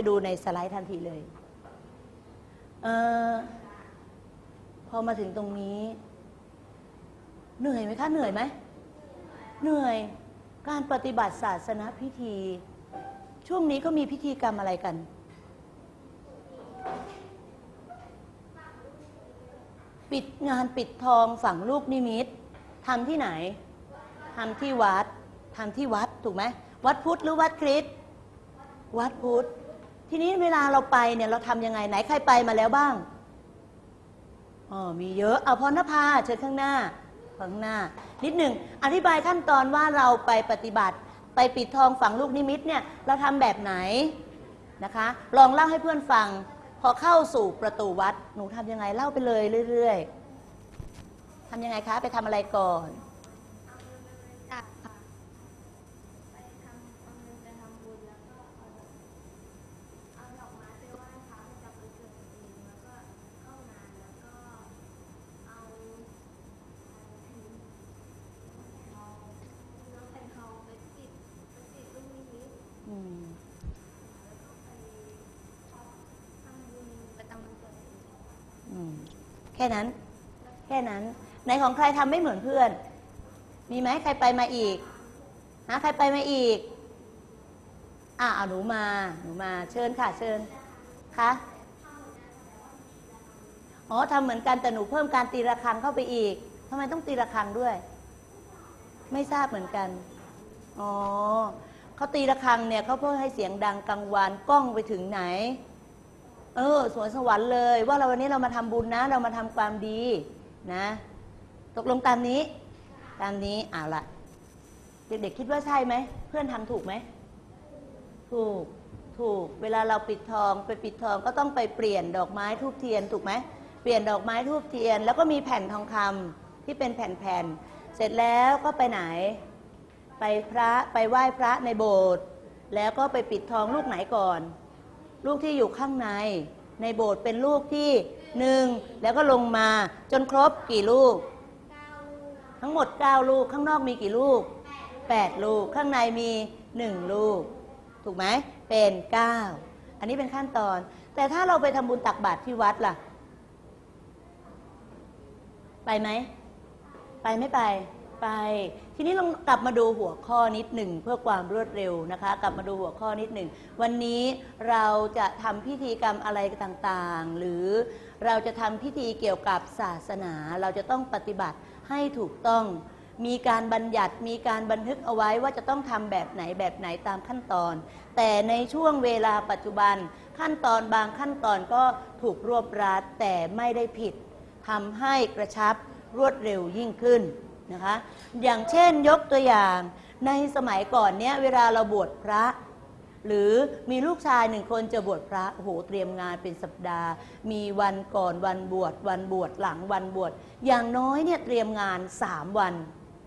ไปดูในสไลด์ทันทีเลยเออพอมาถึงตรงนี้ เหนื่อยไหมคะเหนื่อยไหมเหนื่อยการปฏิบัติศาสนพิธี ช่วงนี้ก็มีพิธีกรรมอะไรกัน ปิดงานปิดทองฝังลูกนิมิตทำที่ไหนทำที่วัดทำที่วัดถูกไหมวัดพุทธหรือวัดคริสต์วัดพุทธ ทีนี้เวลาเราไปเนี่ยเราทำยังไงไหนใครไปมาแล้วบ้างอ๋อมีเยอะเอาพรณภาเชิญข้างหน้าข้างหน้า นิดหนึ่งอธิบายขั้นตอนว่าเราไปปฏิบัติ ไปปิดทองฝังลูกนิมิตเนี่ยเราทำแบบไหนนะคะ ลองเล่าให้เพื่อนฟัง พอเข้าสู่ประตูวัดหนูทำยังไงเล่าไปเลยเรื่อย ๆทำยังไงคะ ไปทำอะไรก่อน ตักค่ะไปทำเอาเงินไปทำบุญแล้วก็เอาเอาดอกไม้ไปไหว้พระประจำวันเกิดตัวเองแล้วก็เข้างานแล้วก็เอาเอาน้องแผ่นทองไปติดไปติดลูกนิมิต อืม แล้วก็ไปทำบุญประจำวันเกิดตัวเอง อืมแค่นั้น แค่นั้นไหนของใครทำไม่เหมือนเพื่อน มีไหมใครไปมาอีกฮะใครไปมาอีกอะเอาหนูมาหนูมาเชิญค่ะเชิญคะอ๋อทำเหมือนกันแต่หนูเพิ่มการตีระฆังเข้าไปอีกทำไมต้องตีระฆังด้วย ไม่ทราบเหมือนกันอ๋อเขาตีระฆังเนี่ยเขาเพื่อให้เสียงดังกังวานกล้องไปถึงไหน เออสวนสวรรค์เลย ว่าเราวันนี้เรามาทำบุญนะ เรามาทำความดีนะ ตกลงตามนี้ ตามนี้เอาละเด็กๆคิดว่าใช่ไหม เพื่อนทำถูกไหม ถูกถูก เวลาเราปิดทองไปปิดทองก็ต้องไปเปลี่ยนดอกไม้ทูบเทียนถูกไหมเปลี่ยนดอกไม้ทูบเทียน แล้วก็มีแผ่นทองคำที่เป็นแผ่นๆเสร็จแล้วก็ไปไหน ไปพระไปไหว้พระในโบสถ์แล้วก็ไปปิดทองลูกไหนก่อน ลูกที่อยู่ข้างใน ในโบสถ์เป็นลูกที่หนึ่งแล้วก็ลงมาจนครบกี่ลูก ทั้งหมด 9 ลูกข้างนอกมีกี่ลูก 8 ลูกข้างในมี 1 ลูก ถูกไหมเป็น 9 อันนี้เป็นขั้นตอน แต่ถ้าเราไปทำบุญตักบาตรที่วัดล่ะ ไปไหม ไปไม่ไป ไป ทีนี้ลองกลับมาดูหัวข้อนิดหนึ่งเพื่อความรวดเร็วนะคะ กลับมาดูหัวข้อนิดหนึ่งวันนี้เราจะทำพิธีกรรมอะไรต่างๆ หรือเราจะทำพิธีเกี่ยวกับศาสนา เราจะต้องปฏิบัติให้ถูกต้อง มีการบัญญัติมีการบันทึกเอาไว้ว่าจะต้องทำแบบไหนแบบไหนตามขั้นตอน แต่ในช่วงเวลาปัจจุบันขั้นตอนบางขั้นตอนก็ถูกรวบรัดแต่ไม่ได้ผิดทำให้กระชับรวดเร็วยิ่งขึ้น นะคะ อย่างเช่นยกตัวอย่างในสมัยก่อนเนี้ยเวลาเราบวชพระ หรือมีลูกชายหนึ่งคนจะบวชพระโอ้โหเตรียมงานเป็นสัปดาห์ มีวันก่อนวันบวชวันบวชหลังวันบวชอย่างน้อยเนี่ยเตรียมงาน 3 วัน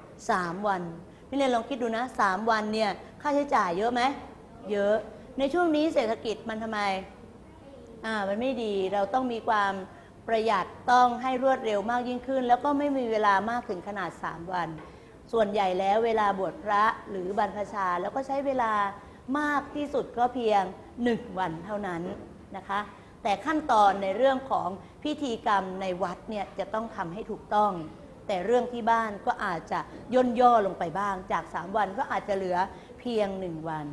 3 วันพี่เลนลองคิดดูนะ3วันเนี่ยค่าใช้จ่ายเยอะไหมเยอะในช่วงนี้เศรษฐกิจมันทำไมอ่ามันไม่ดีเราต้องมีความ ประหยัดต้องให้รวดเร็วมากยิ่งขึ้น แล้วก็ไม่มีเวลามากถึงขนาด 3 วัน ส่วนใหญ่แล้วเวลาบวชพระหรือบรรพชา แล้วก็ใช้เวลามากที่สุดก็เพียงหนึ่งวันเท่านั้นนะคะ แต่ขั้นตอนในเรื่องของพิธีกรรมในวัดเนี่ยจะต้องทำให้ถูกต้อง แต่เรื่องที่บ้านก็อาจจะย่นย่อลงไปบ้าง จาก 3 วันก็อาจจะเหลือเพียงหนึ่งวัน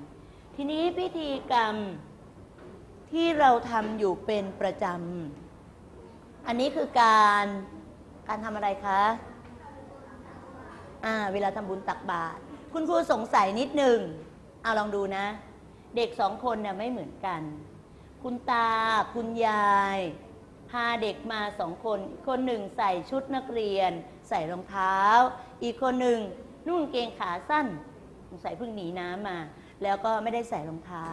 ทีนี้พิธีกรรมที่เราทำอยู่เป็นประจำ อันนี้คือการการทำอะไรคะอ่าเวลาทำบุญตักบาตรคุณครูสงสัยนิดหนึ่งเอาลองดูนะ เด็กสองคนเนี่ยไม่เหมือนกัน คุณตาคุณยายพาเด็กมาสองคน คนหนึ่งใส่ชุดนักเรียน ใส่รองเท้า อีกคนหนึ่งนุ่งเกงขาสั้นสงสัยเพิ่งหนีน้ำมา แล้วก็ไม่ได้ใส่รองเท้า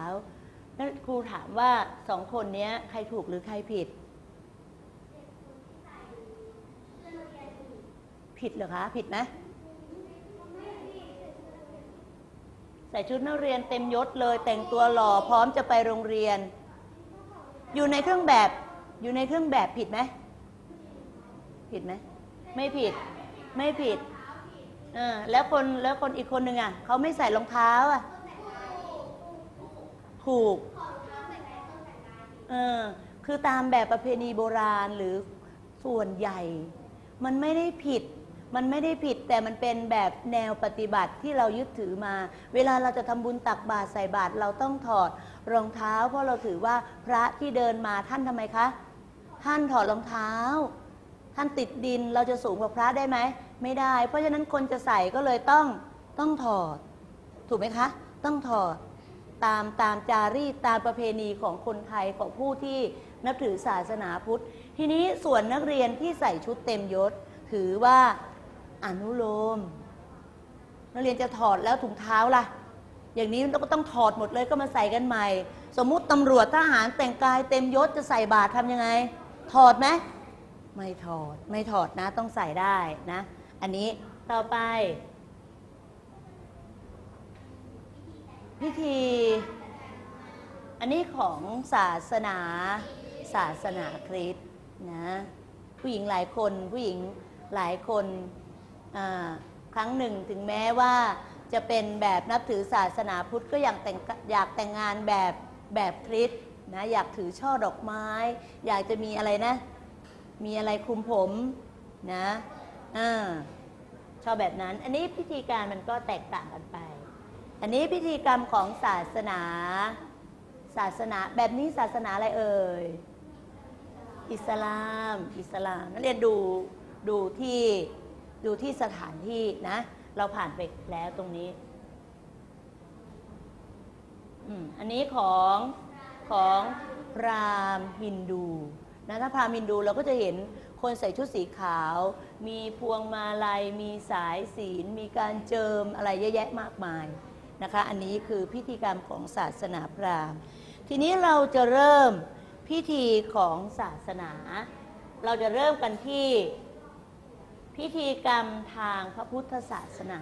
แล้วครูถามว่าสองคนนี้ใครถูกหรือใครผิด ผิดเหรอคะ ผิดไหมใส่ชุดนักเรียนเต็มยศเลย แต่งตัวหล่อพร้อมจะไปโรงเรียน อยู่ในเครื่องแบบอยู่ในเครื่องแบบผิดไหมผิดไหมไม่ผิดไม่ผิดเออแล้วคนแล้วคนอีกคนหนึ่งอะเขาไม่ใส่รองเท้าอะถูกเออคือตามแบบประเพณีโบราณหรือส่วนใหญ่ มันไม่ได้ผิด มันไม่ได้ผิดแต่มันเป็นแบบแนวปฏิบัติที่เรายึดถือมา เวลาเราจะทำบุญตักบาตรใส่บาตรเราต้องถอดรองเท้า เพราะเราถือว่าพระที่เดินมาท่านทำไมคะ ท่านถอดรองเท้า ท่านติดดินเราจะสูงกว่าพระได้ไหมไม่ได้ เพราะฉะนั้นคนจะใส่ก็เลยต้องต้องถอด ถูกไหมคะ ต้องถอดตามตามจารีตตามประเพณีของคนไทยของผู้ที่นับถือศาสนาพุทธ ทีนี้ส่วนนักเรียนที่ใส่ชุดเต็มยศ ถือว่า อนุโลมนักเรียนจะถอดแล้วถุงเท้าล่ะ อย่างนี้เราก็ต้องถอดหมดเลยก็มาใส่กันใหม่ สมมุติตำรวจทหารแต่งกายเต็มยศจะใส่บาตรทำยังไง ถอดไหมไม่ถอด ไม่ถอดนะต้องใส่ได้นะ อันนี้ต่อไป พิธี อันนี้ของศาสนา ศาสนาคริสต์นะ ผู้หญิงหลายคนผู้หญิงหลายคน ครั้งหนึ่งถึงแม้ว่าจะเป็นแบบนับถือศาสนาพุทธก็อยากแต่งอยากแต่งงานแบบแบบคริสนะอยากถือช่อดอกไม้ อยากจะมีอะไรนะ มีอะไรคลุมผมนะอ่าชอบแบบนั้น อันนี้พิธีการมันก็แตกต่างกันไป อันนี้พิธีกรรมของศาสนา ศาสนาแบบนี้ศาสนาอะไรเอ่ยอิสลาม อิสลามนักเรียนดูดูที่ ดูที่สถานที่นะ เราผ่านไปแล้วตรงนี้อันนี้ของของพราหมณ์ฮินดูนะถ้าพราหมณ์ฮินดูเราก็จะเห็นคนใส่ชุดสีขาว มีพวงมาลัย มีสายศีล มีการเจิมอะไรเยอะแยะมากมายนะคะ อันนี้คือพิธีกรรมของศาสนาพราหมณ์ ทีนี้เราจะเริ่มพิธีของศาสนา เราจะเริ่มกันที่ พิธีกรรมทางพระพุทธศาสนา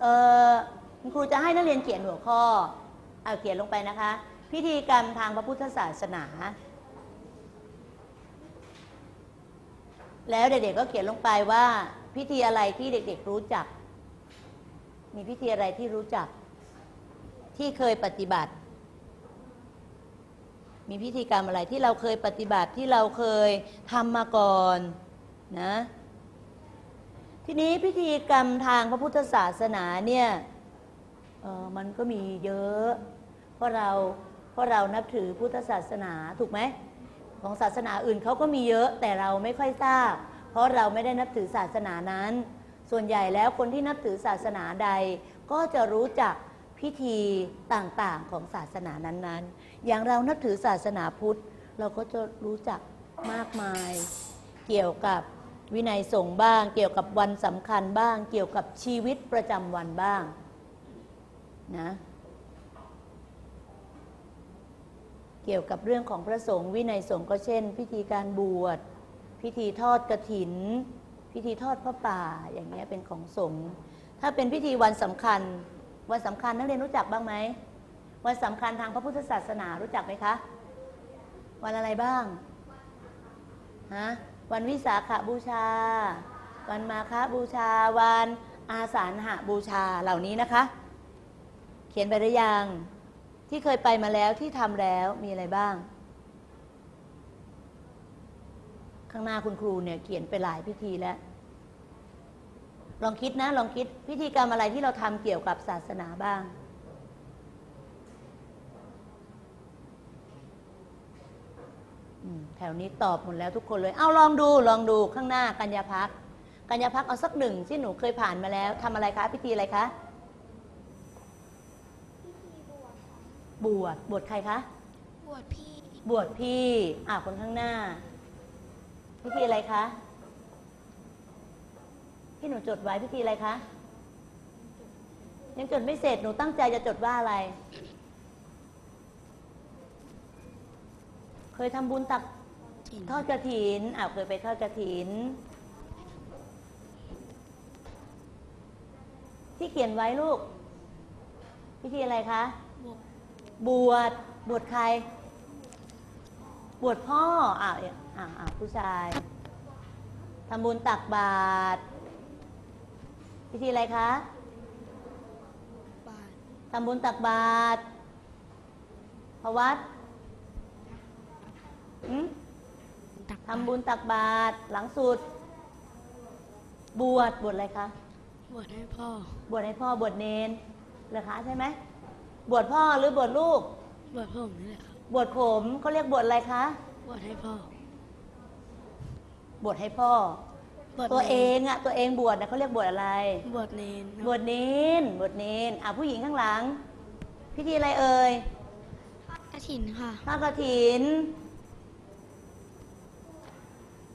เออครูจะให้นักเรียนเขียนหัวข้อเอาเขียนลงไปนะคะ พิธีกรรมทางพระพุทธศาสนา แล้วเด็กๆก็เขียนลงไปว่าพิธีอะไรที่เด็ก ๆ รู้จัก มีพิธีอะไรที่รู้จัก ที่เคยปฏิบัติ มีพิธีกรรมอะไรที่เราเคยปฏิบัติที่เราเคยทำมาก่อน นะทีนี้พิธีกรรมทางพระพุทธศาสนาเนี่ยออมันก็มีเยอะ เพราะเราเพราะเรานับถือพุทธศาสนาถูกไหมของศาสนาอื่นเขาก็มีเยอะแต่เราไม่ค่อยทราบ เพราะเราไม่ได้นับถือศาสนานั้น ส่วนใหญ่แล้วคนที่นับถือศาสนาใด ก็จะรู้จักพิธีต่างๆของศาสนานั้นๆ อย่างเรานับถือศาสนาพุทธ เราก็จะรู้จักมากมาย เกี่ยวกับ วินัยสงฆ์บ้าง เกี่ยวกับวันสำคัญบ้าง เกี่ยวกับชีวิตประจำวันบ้างนะเกี่ยวกับเรื่องของพระสงฆ์วินัยสงฆ์ก็เช่น พิธีการบวช พิธีทอดกระถิน พิธีทอดพระป่าอย่างเงี้ยเป็นของสงฆ์ถ้าเป็นพิธีวันสำคัญ วันสำคัญนักเรียนรู้จักบ้างไหมวันสำคัญทางพระพุทธศาสนารู้จักไหมคะ วันอะไรบ้างฮะ วันวิสาขบูชา วันมาฆบูชา วันอาสาฬหบูชาเหล่านี้นะคะ เขียนไปหรือยังที่เคยไปมาแล้วที่ทำแล้วมีอะไรบ้าง ข้างหน้าคุณครูเนี่ยเขียนไปหลายพิธีแล้ว ลองคิดนะ ลองคิดพิธีกรรมอะไรที่เราทำเกี่ยวกับศาสนาบ้าง อืม แถวนี้ตอบหมดแล้วทุกคนเลย เอาลองดูลองดูข้างหน้ากัญญาพักกัญญาพักเอาสักหนึ่งที่หนูเคยผ่านมาแล้วทำอะไรคะพิธีอะไรคะพิธีบวชค่ะบวชบวชใครคะบวชพี่ บวชพี่อ่าคนข้างหน้า พิธีอะไรคะที่หนูจดไว้พิธีอะไรคะยังจดไม่เสร็จหนูตั้งใจจะจดว่าอะไร เคยทำบุญตักทอดกระถินอ่าเคยไปทอดกระถิน ที่เขียนไว้ลูก พิธีอะไรคะ บวชบวชใคร บวชพ่ออ้าวอ้าวอ้าวผู้ชายทำบุญตักบาตรพิธีอะไรคะบาททำบุญตักบาตรพระวัดบอืมตัก ทำบุญตักบาตรหลังสุด บวชบวชอะไรคะบวชให้พ่อ บวชให้พ่อบวชเนนเหรอคะใช่ไหมบวชพ่อหรือบวชลูก บวชผมนี่แหละครับบวชผมเขาเรียกบวชอะไรคะบวชให้พ่อบวชให้พ่อ บวชตัวนนเองอะตัวเองบวชนะเขาเรียกบวชอะไร บวชเนนครับบวชเนนบวชเนนอะผู้หญิงข้างหลัง พิธีอะไรเอ่ยกระถินค่ะ ทอดกระถิน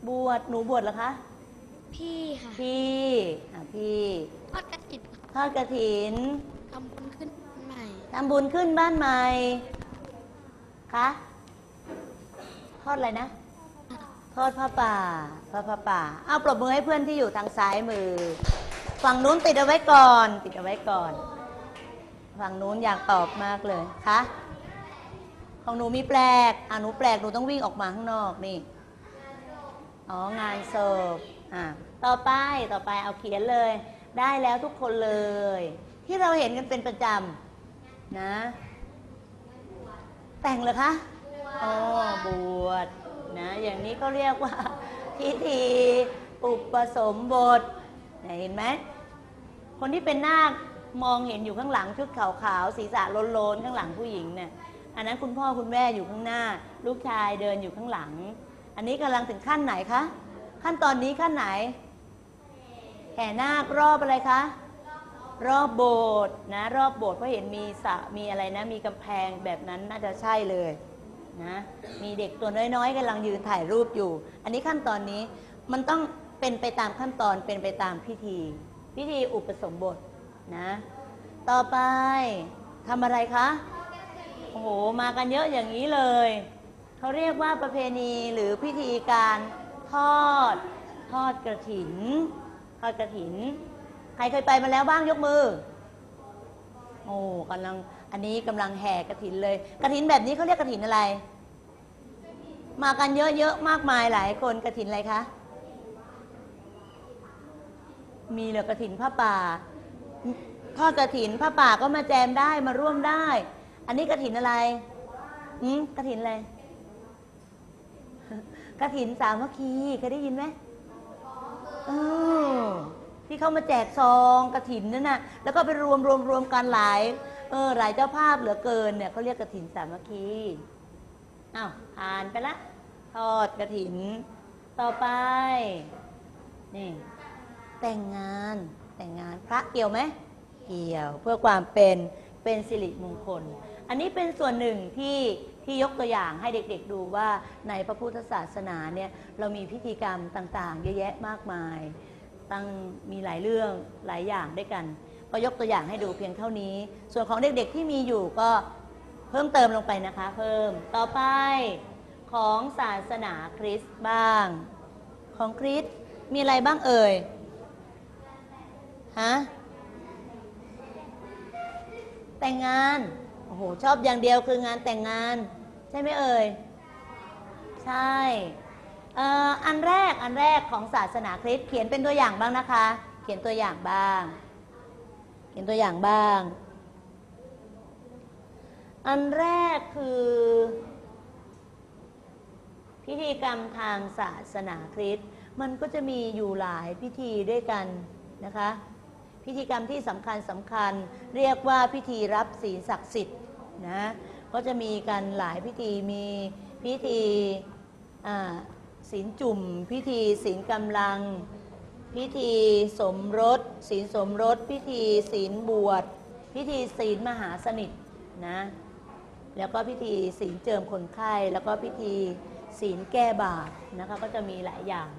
บวชหนูบวชเหรอคะ พี่ค่ะพี่อะพี่ทอดกระถินทอดกระถินทำบุญขึ้นใหม่ทำบุญขึ้นบ้านใหม่คะทอดอะไรนะทอดผ้าป่าผ้าผ้าป่าเอาปรบมือให้เพื่อนที่อยู่ทางซ้ายมือ ฝั่งนู้นติดเอาไว้ก่อน ติดเอาไว้ก่อน ฝั่งนู้นอยากตอบมากเลยคะของหนูมีแปลกอะหนูแปลกหนูต้องวิ่งออกมาข้างนอกนี่ อ๋องานศพอะต่อไปต่อไปเอาเขียนเลย ได้แล้วทุกคนเลย ที่เราเห็นกันเป็นประจำนะ แต่งเหรอคะอ๋อบวชนะ อย่างนี้ก็เรียกว่า พิธีอุปสมบทเนี่ยเห็นไหมคนที่เป็นนาคมองเห็นอยู่ข้างหลังชุดขาวๆศีรษะโลนๆข้างหลังผู้หญิงเนี่ยอันนั้นคุณพ่อคุณแม่อยู่ข้างหน้า ลูกชายเดินอยู่ข้างหลัง อันนี้กำลังถึงขั้นไหนคะ ขั้นตอนนี้ขั้นไหน แห่นาครอบอะไรคะ รอบโบสถ์นะ รอบโบสถ์เพราะเห็นมีสระมีอะไรนะ มีกำแพงแบบนั้นน่าจะใช่เลยนะ มีเด็กตัวน้อยๆกำลังยืนถ่ายรูปอยู่ อันนี้ขั้นตอนนี้มันต้องเป็นไปตามขั้นตอนเป็นไปตามพิธี พิธีอุปสมบทนะ ต่อไปทำอะไรคะ โอ้โห มากันเยอะอย่างนี้เลย เขาเรียกว่าประเพณีหรือพิธีการทอดทอดกระถิน ทอดกระถิน ใครเคยไปมาแล้วบ้างยกมือ โอ้กำลังอันนี้กำลังแห่กระถินเลย กระถินแบบนี้เขาเรียกกระถินอะไร มากันเยอะๆมากมายหลายคนกระถินอะไรคะมีเหลือกระถินผ้าป่าทอดกระถินผ้าป่าก็มาแจมได้มาร่วมได้ อันนี้กระถินอะไรอืมกระถินอะไร กระถินสามัคคีเคยได้ยินไหมเออที่เขามาแจกซองกระถินนั่นน่ะแล้วก็ไปรวมรวมรวมกันหลายเออหลายเจ้าภาพเหลือเกินเนี่ยเขาเรียกกระถินสามัคคีอ้าวผ่านไปละทอดกระถิน ต่อไปนี่แต่งงานแต่งงานพระเกี่ยวไหมเกี่ยวเพื่อความเป็น เป็นสิริมงคล อันนี้เป็นส่วนหนึ่งที่ที่ยกตัวอย่างให้เด็กๆดูว่าในพระพุทธศาสนาเนี่ยเรามีพิธีกรรมต่างๆ เยอะแยะมากมาย ตั้งมีหลายเรื่องหลายอย่างด้วยกัน ก็ยกตัวอย่างให้ดูเพียงเท่านี้ ส่วนของเด็กๆที่มีอยู่ก็เพิ่มเติมลงไปนะคะ เพิ่มต่อไปของศาสนาคริสต์บ้าง ของคริสต์มีอะไรบ้างเอ่ยฮะ แต่งงาน โอ้โห ชอบอย่างเดียวคืองานแต่งงาน ใช่ไหมเอ่ย ใช่เอ่ออันแรกอันแรกของศาสนาคริสต์เขียนเป็นตัวอย่างบ้างนะคะ เขียนตัวอย่างบ้าง เขียนตัวอย่างบ้าง อันแรกคือ พิธีกรรมทางศาสนาคริสต์มันก็จะมีอยู่หลายพิธีด้วยกันนะคะ พิธีกรรมที่สำคัญสำคัญ เรียกว่าพิธีรับศีลศักดิ์สิทธิ์นะก็จะมีกันหลายพิธีมีพิธีศีลจุ่ม พิธีศีลกำลัง พิธีสมรสศีลสมรส พิธีศีลบวช พิธีศีลมหาสนิทนะแล้วก็พิธีศีลเจิมคนไข้ แล้วก็พิธีศีลแก้บาปนะคะก็จะมีหลายอย่าง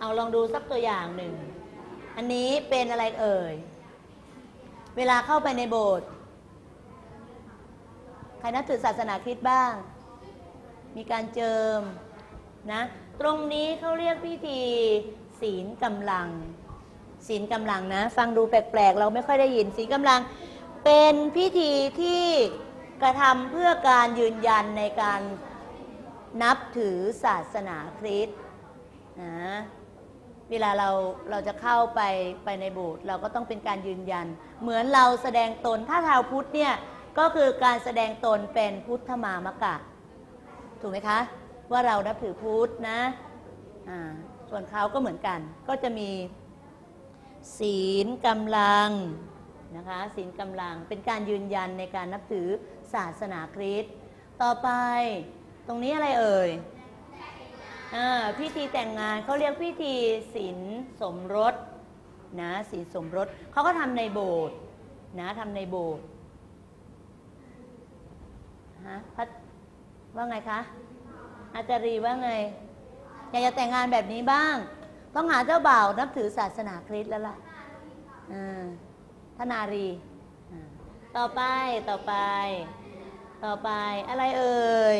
เอาลองดูสักตัวอย่างหนึ่ง อันนี้เป็นอะไรเอ่ย เวลาเข้าไปในโบสถ์ใครนับถือศาสนาคริสต์บ้าง มีการเจิมนะ ตรงนี้เขาเรียกพิธีศีลกำลัง ศีลกำลังนะ ฟังดูแปลกๆ เราไม่ค่อยได้ยินศีลกำลัง เป็นพิธีที่กระทำเพื่อการยืนยันในการนับถือศาสนาคริสต์นะ เวลาเราเราจะเข้าไปไปในโบสถ์เราก็ต้องเป็นการยืนยัน เหมือนเราแสดงตนถ้าชาวพุทธเนี่ยก็คือการแสดงตนเป็นพุทธมามกะ ถูกไหมคะ ว่าเรานับถือพุทธนะอ่าส่วนเขาก็เหมือนกัน ก็จะมีศีลกำลังนะคะศีลกำลังเป็นการยืนยันในการนับถือศาสนาคริสต์ต่อไปตรงนี้อะไรเอ่ย พิธีแต่งงานเขาเรียกพิธีศีลสมรสนะศีลสมรสเขาก็ทำในโบสถ์นะทำในโบสถ์ฮะพัดว่าไงคะ อาจารีว่าไง อยากจะแต่งงานแบบนี้บ้าง ต้องหาเจ้าบ่าวนับถือศาสนาคริสต์แล้วล่ะทนารี ต่อไปต่อไป ต่อไปอะไรเอ่ย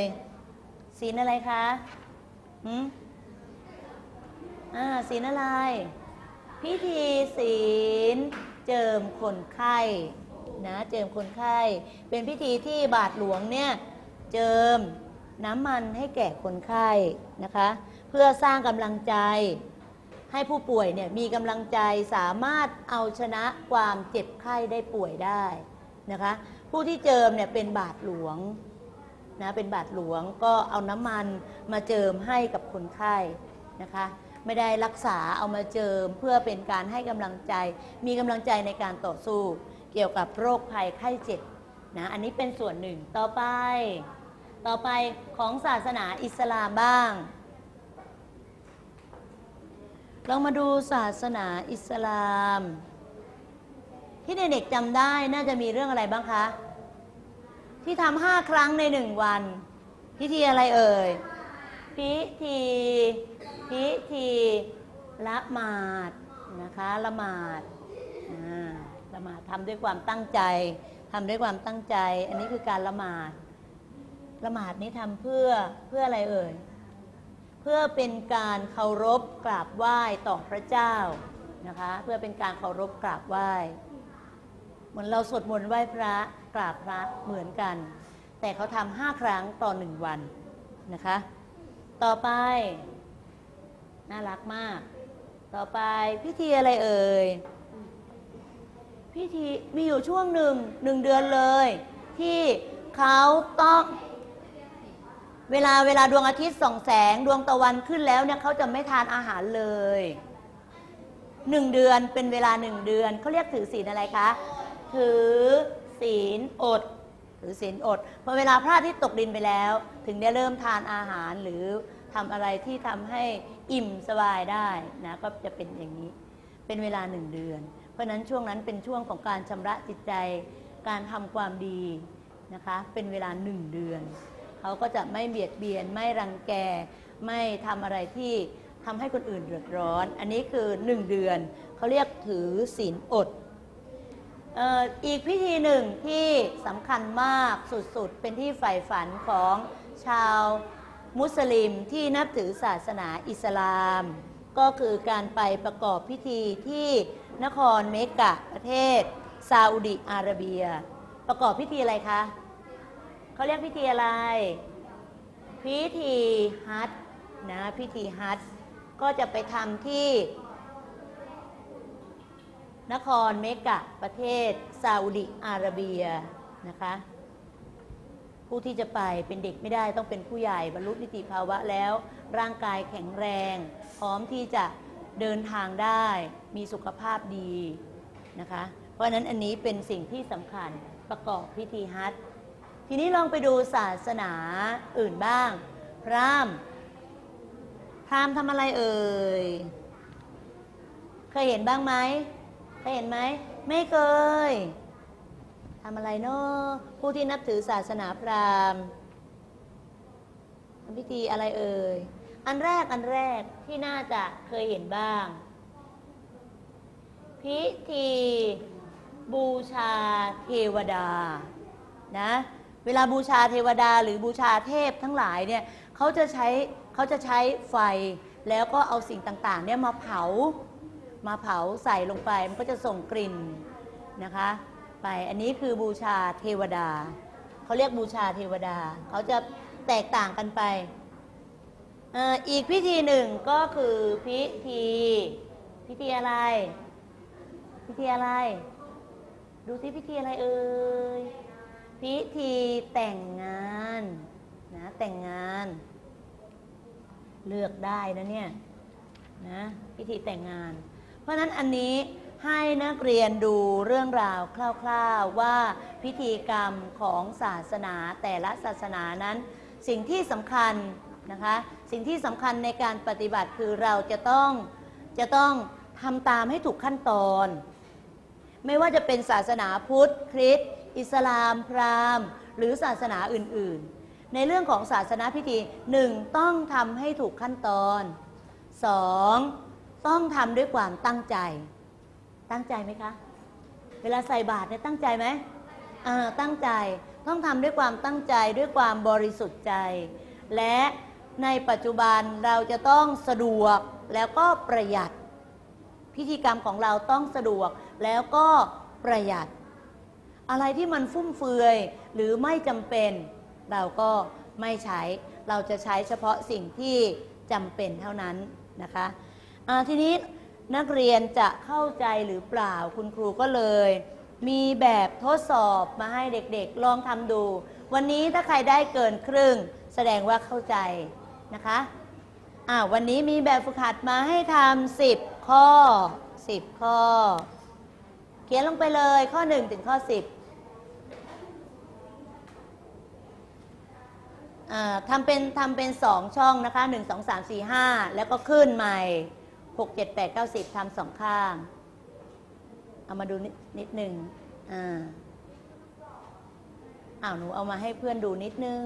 ศีลอะไรคะ หืมอ่าศีลอะไร พิธีศีลเจิมคนไข้นะเจิมคนไข้ เป็นพิธีที่บาทหลวงเนี่ยเจิมน้ำมันให้แก่คนไข้นะคะ เพื่อสร้างกำลังใจให้ผู้ป่วยเนี่ยมีกำลังใจสามารถเอาชนะความเจ็บไข้ได้ป่วยได้นะคะ ผู้ที่เจิมเนี่ยเป็นบาทหลวง นะเป็นบาทหลวงก็เอาน้ำมันมาเจิมให้กับคนไข้นะคะไม่ได้รักษาเอามาเจิมเพื่อเป็นการให้กำลังใจ มีกำลังใจในการต่อสู้เกี่ยวกับโรคภัยไข้เจ็บนะอันนี้เป็นส่วนหนึ่งต่อไป ต่อไปของศาสนาอิสลามบ้างเรามาดูศาสนาอิสลาม ที่เด็กๆจำได้น่าจะมีเรื่องอะไรบ้างคะ ที่ทำห้าครั้งในหนึ่งวัน พิธีอะไรเอ่ย พิธี พิธีละหมาดนะคะละหมาดละหมาดทำด้วยความตั้งใจทำด้วยความตั้งใจ อันนี้คือการละหมาดละหมาดนี้ทำเพื่อเพื่ออะไรเอ่ย เพื่อเป็นการเคารพกราบไหว้ต่อพระเจ้านะคะ เพื่อเป็นการเคารพกราบไหว้ มือนเราสวดมนต์ไหว้พระกราบพระเหมือนกัน แต่เขาทำห้าครั้งต่อหนึ่งวันนะคะ ต่อไป น่ารักมาก ต่อไปพิธีอะไรเอ่ยพิธีมีอยู่ช่วงหนึ่งหนึ่งเดือนเลย ที่เขาต้องเวลาเวลาดวงอาทิตย์ส่องแสงดวงตะวันขึ้นแล้วเนี่ยเขาจะไม่ทานอาหารเลยหนึ่งเดือนเป็นเวลาหนึ่งเดือนเขาเรียกถือศีลอะไรคะ ถือศีลอดถือศีลอดพอเวลาพระอาทิตย์ตกดินไปแล้ว ถึงได้เริ่มทานอาหารหรือทำอะไรที่ทำให้อิ่มสบายได้นะก็จะเป็นอย่างนี้ เป็นเวลาหนึ่งเดือน เพราะนั้นช่วงนั้นเป็นช่วงของการชำระจิตใจ การทำความดีนะคะ เป็นเวลาหนึ่งเดือน เขาก็จะไม่เบียดเบียน ไม่รังแก ไม่ทำอะไรที่ทำให้คนอื่นเดือดร้อน อันนี้คือหนึ่งเดือน เขาเรียกถือศีลอด อีกพิธีหนึ่งที่สำคัญมากสุดๆ เป็นที่ใฝ่ฝันของชาวมุสลิมที่นับถือศาสนาอิสลาม ก็คือการไปประกอบพิธีที่นครเมกะประเทศซาอุดิอาระเบีย ประกอบพิธีอะไรคะเขาเรียกพิธีอะไร พิธีฮัจญ์นะพิธีฮัจญ์ก็จะไปทำที่ นครเมกะประเทศซาอุดิอาระเบียนะคะ ผู้ที่จะไปเป็นเด็กไม่ได้ต้องเป็นผู้ใหญ่บรรลุนิติภาวะแล้ว ร่างกายแข็งแรง พร้อมที่จะเดินทางได้มีสุขภาพดีนะคะ เพราะนั้นอันนี้เป็นสิ่งที่สำคัญประกอบพิธีฮัจญ์ทีนี้ลองไปดูศาสนาอื่นบ้าง พราหมณ์ พราหมณ์ทำอะไรเอ่ย เคยเห็นบ้างไหม เห็นไหม ไม่เคยทำอะไรเนาะผู้ที่นับถือศาสนาพราหมณ์ทำพิธีอะไรเอ่ย อันแรกอันแรกที่น่าจะเคยเห็นบ้าง พิธีบูชาเทวดา นะ เวลาบูชาเทวดาหรือบูชาเทพทั้งหลายเนี่ยเขาจะใช้เขาจะใช้ไฟแล้วก็เอาสิ่งต่างๆเนี่ยมาเผา มาเผาใส่ลงไปมันก็จะส่งกลิ่นนะคะ ไปอันนี้คือบูชาเทวดาเขาเรียกบูชาเทวดาเขาจะแตกต่างกันไปอ,อีกพิธีหนึ่งก็คือพิธี พิธีอะไร พิธีอะไร ดูซิพิธีอะไรเอ่ยพิธีแต่งงานนะแต่งงาน เลือกได้นะเนี่ยนะพิธีแต่งงาน ราะฉะนั้นอันนี้ให้นักเรียนดูเรื่องราวคร่าว ๆว่าพิธีกรรมของศาสนาแต่ละศาสนานั้น สิ่งที่สำคัญนะคะสิ่งที่สำคัญในการปฏิบัติคือเราจะต้องจะต้องทำตามให้ถูกขั้นตอน ไม่ว่าจะเป็นศาสนาพุทธ คริสต์อิสลาม พราหมณ์ หรือศาสนาอื่นๆ ในเรื่องของศาสนาพิธีหนึ่งต้องทำให้ถูกขั้นตอนสอง ต้องทำด้วยความตั้งใจ ตั้งใจไหมคะ เวลาใส่บาตรเนี่ยตั้งใจไหมตั้งใจต้องทำด้วยความตั้งใจด้วยความบริสุทธิ์ใจ และในปัจจุบันเราจะต้องสะดวกแล้วก็ประหยัด พิธีกรรมของเราต้องสะดวกแล้วก็ประหยัด อะไรที่มันฟุ่มเฟือยหรือไม่จำเป็น เราก็ไม่ใช้ เราจะใช้เฉพาะสิ่งที่จำเป็นเท่านั้นนะคะ ทีนี้นักเรียนจะเข้าใจหรือเปล่าคุณครูก็เลย มีแบบทดสอบมาให้เด็กๆ ลองทำดู วันนี้ถ้าใครได้เกินครึ่ง แสดงว่าเข้าใจนะคะอ่าวันนี้มีแบบฝึกหัดมาให้ทำสิบข้อสิบข้อ เขียนลงไปเลยข้อ1ถึงข้อ10อ่าทำเป็นทำเป็นสองช่องนะคะ1 2 3 4 5แล้วก็ขึ้นใหม่ 6 7 8 9 10ทำสองข้าง เอามาดูนิดนิดหนึ่งอ่าอ้าวหนูเอามาให้เพื่อนดูนิดนึง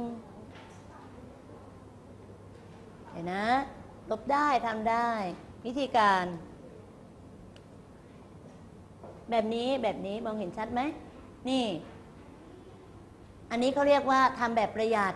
เห็นนะ ลบได้ทำได้ วิธีการ แบบนี้แบบนี้มองเห็นชัดไหม นี่ อันนี้เขาเรียกว่าทำแบบประหยัด